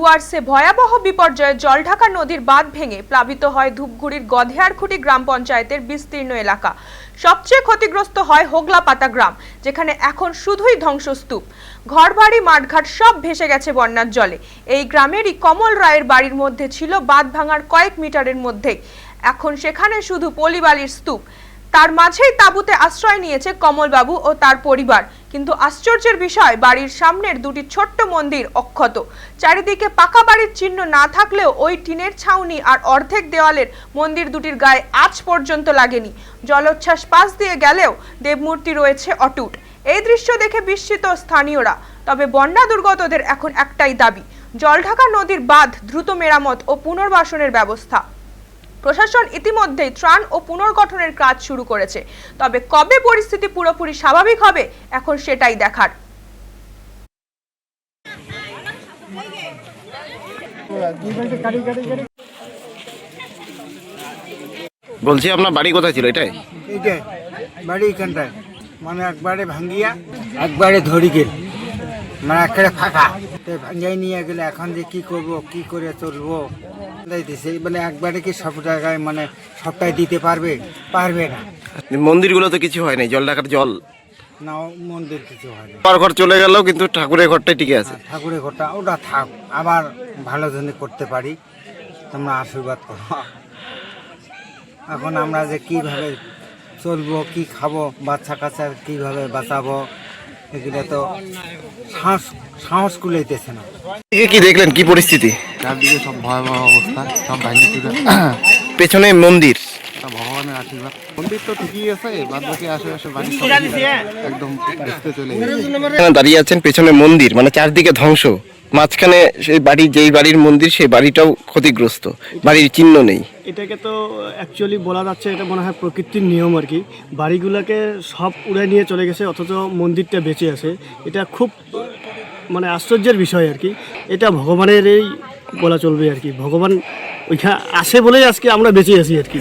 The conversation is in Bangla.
ডুয়ার্সে ভয়াবহ বিপর্যয়ে জলঢাকা নদীর বাঁধ ভেঙে প্লাবিত হয় ধূপগুড়ির গধেয়ারখুঁটি গ্রাম পঞ্চায়েতের বিস্তীর্ণ এলাকা। সবচেয়ে ক্ষতিগ্রস্ত হয় হোগলাপাতা গ্রাম, যেখানে এখন শুধুই ধ্বংসস্তূপ। ঘরবাড়ি, মাঠঘাট সব ভেসে গেছে বন্যার জলে। এই গ্রামেরই কমল রায়ের বাড়ির মধ্যে ছিল বাঁধ ভাঙার কয়েক মিটারের মধ্যেই। এখন সেখানে শুধু পলিবালির স্তূপ। তার মাঝেই তাঁবুতে আশ্রয় নিয়েছে কমলবাবু ও তার পরিবার। কিন্তু আশ্চর্যের বিষয়, বাড়ির সামনের দুটি ছোট্ট মন্দির অক্ষত। চারিদিকে পাকা বাড়ির চিহ্ন না থাকলেও ওই টিনের ছাউনি আর অর্ধেক দেওয়ালের মন্দির দুটির গায়ে আজ পর্যন্ত লাগেনি। জলোচ্ছ্বাস পাশ দিয়ে গেলেও দেবমূর্তি রয়েছে অটুট। এই দৃশ্য দেখে বিস্মিত স্থানীয়রা, তবে বন্যা দুর্গতদের এখন একটাই দাবি, জলঢাকা নদীর বাঁধ দ্রুত মেরামত ও পুনর্বাসনের ব্যবস্থা। প্রশাসন ইতিমধ্যেই ত্রাণ ও পুনর্গঠনের কাজ শুরু করেছে। তবে কবে পরিস্থিতি পুরোপুরি স্বাভাবিক হবে এখন সেটাই দেখার। বলছি আপনার বাড়ি কোথায় ছিল এটাই? বাড়ি এখানটায় মানে একবারে ভাঙ্গিয়া একবারে ধরি গেল। মানে একেবারে ফাঁকা। তো ভাঙ্গাই নিয়ে গেলে এখন যে কি করব কি করে চলবো? দিছে মানে একবারে কি সব জায়গায় মানে সবটাই দিতে পারবে? পারবে না। মন্দিরগুলো তো কিছু হয় নাই? জল ঢাকার জল? না মন্দির কিছু হয় না আমার ঘর চলে গেল কিন্তু ঠাকুরের ঘরটাই টিকে আছে। ঠাকুরের ঘরটা ওটা থাক আবার ভালো জন্য করতে পারি। তোমরা আশীর্বাদ করো। এখন আমরা যে কীভাবে চলবো কি খাব বাচ্চা কাচ্চা কীভাবে বাঁচাবো এগুলো তো সাহস সাহস কুলাইতেছে না। কি দেখলেন? কি পরিস্থিতি? চারদিকে সব ভয়াবহ অবস্থা সব ভাঙে চুরে। পেছনে মন্দির। ভগবানের আশীর্বাদ। মন্দির তো ঠিকই আছে বাদ বাকি আশেপাশে বাড়ি সব একদম দেখতে চলে গেছে। দাঁড়িয়ে আছেন পেছনে মন্দির মানে চারদিকে ধ্বংস। মাঝখানে সেই বাড়ি, যেই বাড়ির মন্দির, সেই বাড়িটাও ক্ষতিগ্রস্ত। বাড়ির চিহ্ন নেই। এটাকে তো অ্যাকচুয়ালি বলা যাচ্ছে, এটা মনে হয় প্রকৃতির নিয়ম আর কি। বাড়িগুলোকে সব উড়ে নিয়ে চলে গেছে, অথচ মন্দিরটা বেঁচে আছে। এটা খুব মানে আশ্চর্যের বিষয় আর কি। এটা ভগবানের এই বলা চলবে আর কি। ভগবান ওইখানে আসে বলেই আজকে আমরা বেঁচে আছি আর কি।